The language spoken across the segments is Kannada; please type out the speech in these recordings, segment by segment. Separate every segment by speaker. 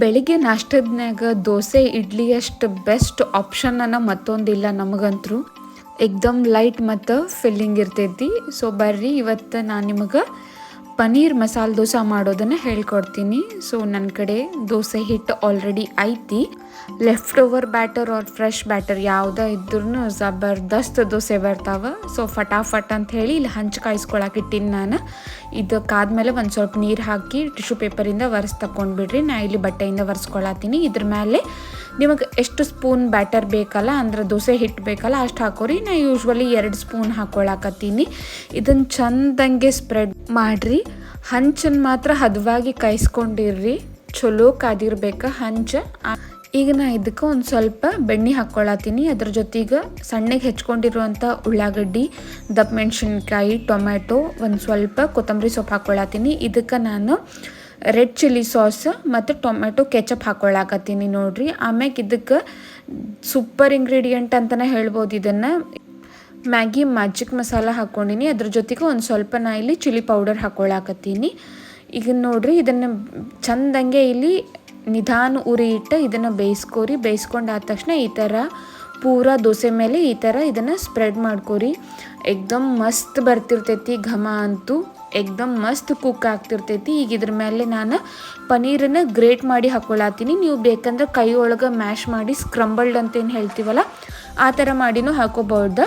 Speaker 1: ಬೆಳಿಗ್ಗೆ ನಾಷ್ಟದ್ನಾಗ ದೋಸೆ, ಇಡ್ಲಿ ಅಷ್ಟು ಬೆಸ್ಟ್ ಆಪ್ಷನ್ ಅನ್ನ ಮತ್ತೊಂದಿಲ್ಲ ನಮಗಂತರೂ. ಎಕ್ದಮ್ ಲೈಟ್ ಮತ್ತು ಫಿಲ್ಲಿಂಗ್ ಇರ್ತೈತಿ. ಸೊ ಬರ್ರಿ, ಇವತ್ತು ನಾನು ನಿಮಗೆ ಪನ್ನೀರ್ ಮಸಾಲೆ ದೋಸೆ ಮಾಡೋದನ್ನ ಹೇಳ್ಕೊಡ್ತೀನಿ. ಸೊ ನನ್ನ ಕಡೆ ದೋಸೆ ಹಿಟ್ಟು ಆಲ್ರೆಡಿ ಐತಿ. Left over batter or fresh batter ಯಾವುದೇ ಇದ್ರೂ ಜಬರ್ದಸ್ತ್ ದೋಸೆ ಬರ್ತಾವೆ. ಸೊ ಫಟಾಫಟ್ ಅಂತ ಹೇಳಿ ಇಲ್ಲಿ ಹಂಚು ಕಾಯಿಸ್ಕೊಳಕ್ಕೆ ಇಟ್ಟಿನಿ ನಾನು. ಇದಕ್ಕಾದ್ಮೇಲೆ ಒಂದು ಸ್ವಲ್ಪ ನೀರು ಹಾಕಿ ಟಿಶ್ಯೂ ಪೇಪರಿಂದ ಒರೆಸ್ ತಗೊಂಡ್ಬಿಡ್ರಿ ನಾ ಇಲ್ಲಿ ಬಟ್ಟೆಯಿಂದ ಒರೆಸ್ಕೊಳತ್ತೀನಿ. ಇದ್ರ ಮೇಲೆ ನಿಮಗೆ ಎಷ್ಟು ಸ್ಪೂನ್ ಬ್ಯಾಟರ್ ಬೇಕಲ್ಲ, ಅಂದ್ರೆ ದೋಸೆ ಹಿಟ್ಟು ಬೇಕಲ್ಲ, ಅಷ್ಟು ಹಾಕೋರಿ. ನಾ ಯೂಶ್ವಲಿ ಎರಡು ಸ್ಪೂನ್ ಹಾಕೊಳಕತ್ತೀನಿ. ಇದನ್ನು ಚಂದಂಗೆ ಸ್ಪ್ರೆಡ್ ಮಾಡಿರಿ. ಹಂಚನ್ನು ಮಾತ್ರ ಹದವಾಗಿ ಕಾಯಿಸ್ಕೊಂಡಿರ್ರಿ. ಚಲೋ ಕಾದಿರ್ಬೇಕು ಹಂಚ. ಈಗ ನಾ ಇದಕ್ಕೆ ಒಂದು ಸ್ವಲ್ಪ ಬೆಣ್ಣೆ ಹಾಕ್ಕೊಳತ್ತೀನಿ ಅದ್ರ ಜೊತೆಗೆ ಸಣ್ಣಗೆ ಹೆಚ್ಕೊಂಡಿರುವಂಥ ಉಳ್ಳಾಗಡ್ಡಿ, ದಪ್ಪ ಮೆಣಸಿನ್ಕಾಯಿ, ಟೊಮ್ಯಾಟೊ, ಒಂದು ಸ್ವಲ್ಪ ಕೊತ್ತಂಬರಿ ಸೊಪ್ಪು ಹಾಕ್ಕೊಳತ್ತೀನಿ ಇದಕ್ಕೆ ನಾನು ರೆಡ್ ಚಿಲ್ಲಿ ಸಾಸ್ ಮತ್ತು ಟೊಮ್ಯಾಟೊ ಕೆಚಪ್ ಹಾಕ್ಕೊಳ್ಳಾಕತ್ತೀನಿ ನೋಡಿರಿ. ಆಮ್ಯಾಗ ಇದಕ್ಕೆ ಸೂಪರ್ ಇಂಗ್ರೀಡಿಯೆಂಟ್ ಅಂತಲೇ ಹೇಳ್ಬೋದು ಇದನ್ನು. ಮ್ಯಾಗಿ ಮ್ಯಾಜಿಕ್ ಮಸಾಲ ಹಾಕ್ಕೊಂಡಿನಿ. ಅದ್ರ ಜೊತೆಗೆ ಒಂದು ಸ್ವಲ್ಪ ನಾ ಇಲ್ಲಿ ಚಿಲ್ಲಿ ಪೌಡರ್ ಹಾಕ್ಕೊಳಕತ್ತೀನಿ ಈಗ ನೋಡ್ರಿ ಇದನ್ನು ಚಂದಂಗೆ ಇಲ್ಲಿ ನಿಧಾನ ಉರಿ ಇಟ್ಟು ಇದನ್ನು ಬೇಯಿಸ್ಕೋರಿ. ಬೇಯಿಸ್ಕೊಂಡಾದ ತಕ್ಷಣ ಈ ಥರ ಪೂರ ದೋಸೆ ಮೇಲೆ ಈ ಥರ ಇದನ್ನು ಸ್ಪ್ರೆಡ್ ಮಾಡ್ಕೋರಿ. ಎಕ್ದಮ್ ಮಸ್ತ್ ಬರ್ತಿರ್ತೈತಿ ಘಮ ಅಂತೂ. ಎಕ್ದಮ್ ಮಸ್ತ್ ಕುಕ್ ಆಗ್ತಿರ್ತೈತಿ. ಈಗ ಇದ್ರ ಮೇಲೆ ನಾನು ಪನೀರನ್ನ ಗ್ರೇಟ್ ಮಾಡಿ ಹಾಕ್ಕೊಳತ್ತೀನಿ ನೀವು ಬೇಕಂದ್ರೆ ಕೈ ಒಳಗೆ ಮ್ಯಾಶ್ ಮಾಡಿ ಸ್ಕ್ರಂಬಲ್ಡ್ ಅಂತ ಏನು ಹೇಳ್ತೀವಲ್ಲ ಆ ಥರ ಮಾಡಿನೂ ಹಾಕೋಬಹುದು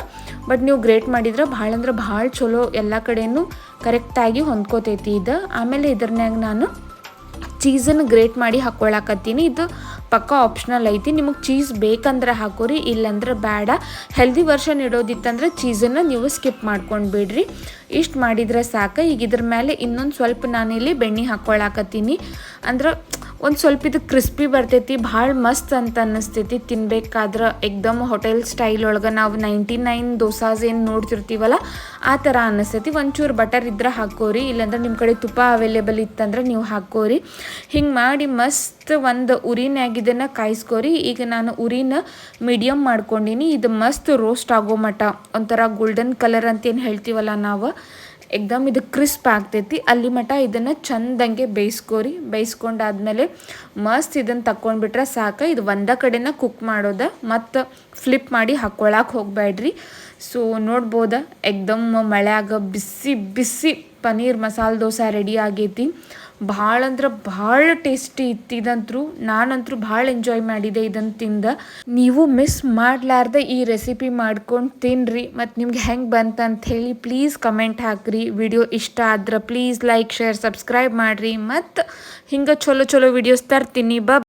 Speaker 1: ಬಟ್ ನೀವು ಗ್ರೇಟ್ ಮಾಡಿದ್ರೆ ಭಾಳ ಅಂದ್ರೆ ಭಾಳ ಚಲೋ ಎಲ್ಲ ಕಡೆನೂ ಕರೆಕ್ಟಾಗಿ ಹೊಂದ್ಕೋತೈತಿ ಇದು. ಆಮೇಲೆ ಇದ್ರನ್ಯಾಗ ನಾನು ಚೀಸನ್ನು ಗ್ರೇಟ್ ಮಾಡಿ ಹಾಕ್ಕೊಳಕತ್ತೀನಿ ಇದು ಪಕ್ಕ ಆಪ್ಷನಲ್ ಐತಿ. ನಿಮಗೆ ಚೀಸ್ ಬೇಕಂದ್ರೆ ಹಾಕೋರಿ, ಇಲ್ಲಂದ್ರೆ ಬೇಡ. ಹೆಲ್ದಿ ವರ್ಷನ್ ಇಡೋದಿತ್ತಂದ್ರೆ ಚೀಸನ್ನು ನೀವು ಸ್ಕಿಪ್ ಮಾಡ್ಕೊಂಡು ಬಿಡ್ರಿ ಇಷ್ಟು ಮಾಡಿದ್ರೆ ಸಾಕು. ಈಗ ಇದ್ರ ಮೇಲೆ ಇನ್ನೊಂದು ಸ್ವಲ್ಪ ನಾನಿಲ್ಲಿ ಬೆಣ್ಣೆ ಹಾಕ್ಕೊಳಕತ್ತೀನಿ ಅಂದ್ರೆ ಒಂದು ಸ್ವಲ್ಪ ಇದು ಕ್ರಿಸ್ಪಿ ಬರ್ತೈತಿ, ಭಾಳ ಮಸ್ತ್ ಅಂತ ಅನ್ನಿಸ್ತೈತಿ. ತಿನ್ಬೇಕಾದ್ರೆ ಎಕ್ದಮ್ ಹೋಟೆಲ್ ಸ್ಟೈಲ್ ಒಳಗೆ ನಾವು ನೈಂಟಿ ನೈನ್ ದೋಸಾಸ್ ಏನು ನೋಡ್ತಿರ್ತೀವಲ್ಲ, ಆ ಥರ ಅನ್ನಿಸ್ತೈತಿ. ಒಂಚೂರು ಬಟರ್ ಇದ್ರೆ ಹಾಕೋರಿ, ಇಲ್ಲಾಂದ್ರೆ ನಿಮ್ಮ ಕಡೆ ತುಪ್ಪ ಅವೈಲೇಬಲ್ ಇತ್ತಂದ್ರೆ ನೀವು ಹಾಕೋರಿ. ಹಿಂಗೆ ಮಾಡಿ ಮಸ್ತ್ ಒಂದು ಉರಿನಾಗಿದ್ದನ್ನು ಕಾಯಿಸ್ಕೋರಿ. ಈಗ ನಾನು ಉರಿನ ಮೀಡಿಯಮ್ ಮಾಡ್ಕೊಂಡಿನಿ. ಇದು ಮಸ್ತ್ ರೋಸ್ಟ್ ಆಗೋ ಮಟ ಒಂಥರ ಗೋಲ್ಡನ್ ಕಲರ್ ಅಂತ ಏನು ಹೇಳ್ತೀವಲ್ಲ ನಾವು. ಎಕ್ದಮ್ ಇದು ಕ್ರಿಸ್ಪ್ ಆಗ್ತೈತಿ. ಅಲ್ಲಿ ಮಟ ಇದನ್ನು ಚಂದಂಗೆ ಬೇಯಿಸ್ಕೋರಿ. ಬೇಯಿಸ್ಕೊಂಡಾದ್ಮೇಲೆ ಮಸ್ತ್ ಇದನ್ನು ತಕ್ಕೊಂಡ್ಬಿಟ್ರೆ ಸಾಕು. ಇದು ಒಂದ ಕಡೆನ ಕುಕ್ ಮಾಡೋದ. ಮತ್ತು ಫ್ಲಿಪ್ ಮಾಡಿ ಹಾಕ್ಕೊಳಕ್ಕೆ ಹೋಗಬೇಡ್ರಿ ಸೊ ನೋಡ್ಬೋದ? ಎಕ್ದಮ್ ಮಳೆಯಾಗ ಬಿಸಿ ಬಿಸಿ ಪನ್ನೀರ್ ಮಸಾಲೆ ದೋಸೆ ರೆಡಿ ಆಗೈತಿ. ಭಾಳ ಅಂದ್ರೆ ಭಾಳ ಟೇಸ್ಟಿ ಇತ್ತು ಇದಂತರೂ ನಾನಂತರೂ ಭಾಳ ಎಂಜಾಯ್ ಮಾಡಿದೆ ಇದನ್ನು ತಿಂದ. ನೀವು ಮಿಸ್ ಮಾಡಲಾರ್ದೆ ಈ ರೆಸಿಪಿ ಮಾಡ್ಕೊಂಡು ತಿನ್ನಿರಿ ಮತ್ತು ನಿಮ್ಗೆ ಹೆಂಗೆ ಬಂತಂತ ಹೇಳಿ ಪ್ಲೀಸ್ ಕಮೆಂಟ್ ಹಾಕ್ರಿ. ವಿಡಿಯೋ ಇಷ್ಟ ಆದ್ರೆ ಪ್ಲೀಸ್ ಲೈಕ್ ಶೇರ್ ಸಬ್ಸ್ಕ್ರೈಬ್ ಮಾಡಿರಿ. ಮತ್ತು ಹಿಂಗೆ ಚಲೋ ಚಲೋ ವಿಡಿಯೋಸ್ ತರ್ತೀನಿ. ಬಾ